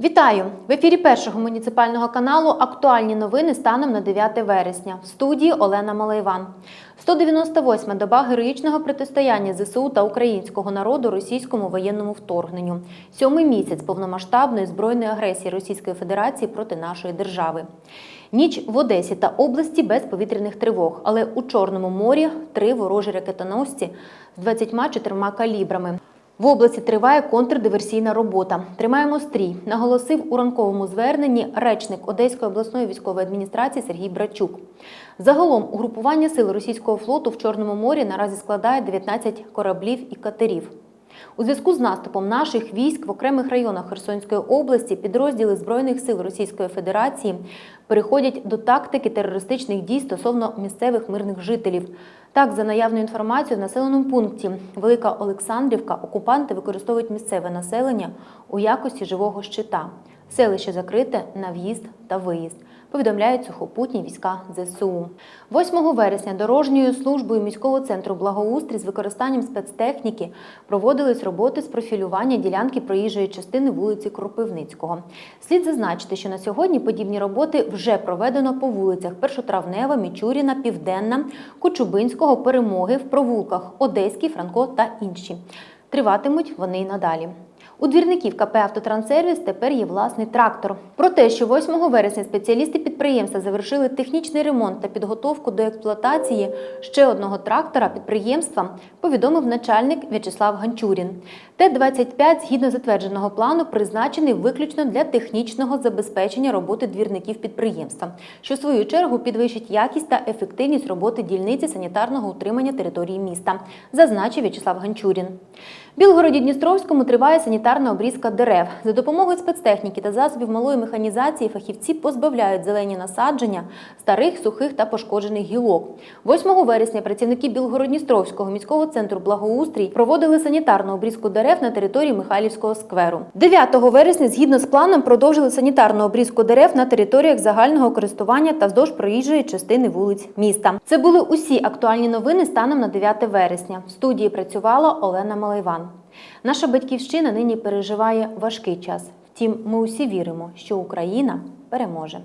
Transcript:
Вітаю! В ефірі першого муніципального каналу актуальні новини станом на 9 вересня. В студії Олена Малайван. 198-ма доба героїчного протистояння ЗСУ та українського народу російському воєнному вторгненню. Сьомий місяць повномасштабної збройної агресії Російської Федерації проти нашої держави. Ніч в Одесі та області без повітряних тривог, але у Чорному морі три ворожі ракетоносці з 24 калібрами. В області триває контрдиверсійна робота. Тримаємо стрій, наголосив у ранковому зверненні речник Одеської обласної військової адміністрації Сергій Брачук. Загалом угрупування сил російського флоту в Чорному морі наразі складає 19 кораблів і катерів. У зв'язку з наступом наших військ в окремих районах Херсонської області підрозділи Збройних сил Російської Федерації переходять до тактики терористичних дій стосовно місцевих мирних жителів. Так, за наявною інформацією, в населеному пункті Велика Олександрівка окупанти використовують місцеве населення у якості живого щита. Селище закрите на в'їзд та виїзд. Повідомляють сухопутні війська ЗСУ. 8 вересня дорожньою службою міського центру благоустрій з використанням спецтехніки проводились роботи з профілювання ділянки проїжджої частини вулиці Кропивницького. Слід зазначити, що на сьогодні подібні роботи вже проведено по вулицях Першотравнева, Мічуріна, Південна, Кочубинського, Перемоги, в провулках Одеський, Франко та інші. Триватимуть вони й надалі. У двірників КП «Автотранссервіс» тепер є власний трактор. Про те, що 8 вересня спеціалісти підприємства завершили технічний ремонт та підготовку до експлуатації ще одного трактора підприємства, повідомив начальник В'ячеслав Ганчурін. Т-25, згідно затвердженого плану, призначений виключно для технічного забезпечення роботи двірників підприємства, що в свою чергу підвищить якість та ефективність роботи дільниці санітарного утримання території міста, зазначив В'ячеслав Ганчурін. В Білгороді Дністровському триває санітарна обрізка дерев. За допомогою спецтехніки та засобів малої механізації фахівці позбавляють зелені насадження старих, сухих та пошкоджених гілок. 8 вересня працівники Білгород-Дністровського міського центру благоустрій проводили санітарну обрізку дерев на території Михайлівського скверу. 9 вересня, згідно з планом, продовжили санітарну обрізку дерев на територіях загального користування та вздовж проїжджої частини вулиць міста. Це були усі актуальні новини станом на 9 вересня. В студії працювала Олена Малайван. Наша батьківщина нині переживає важкий час. Втім, ми усі віримо, що Україна переможе.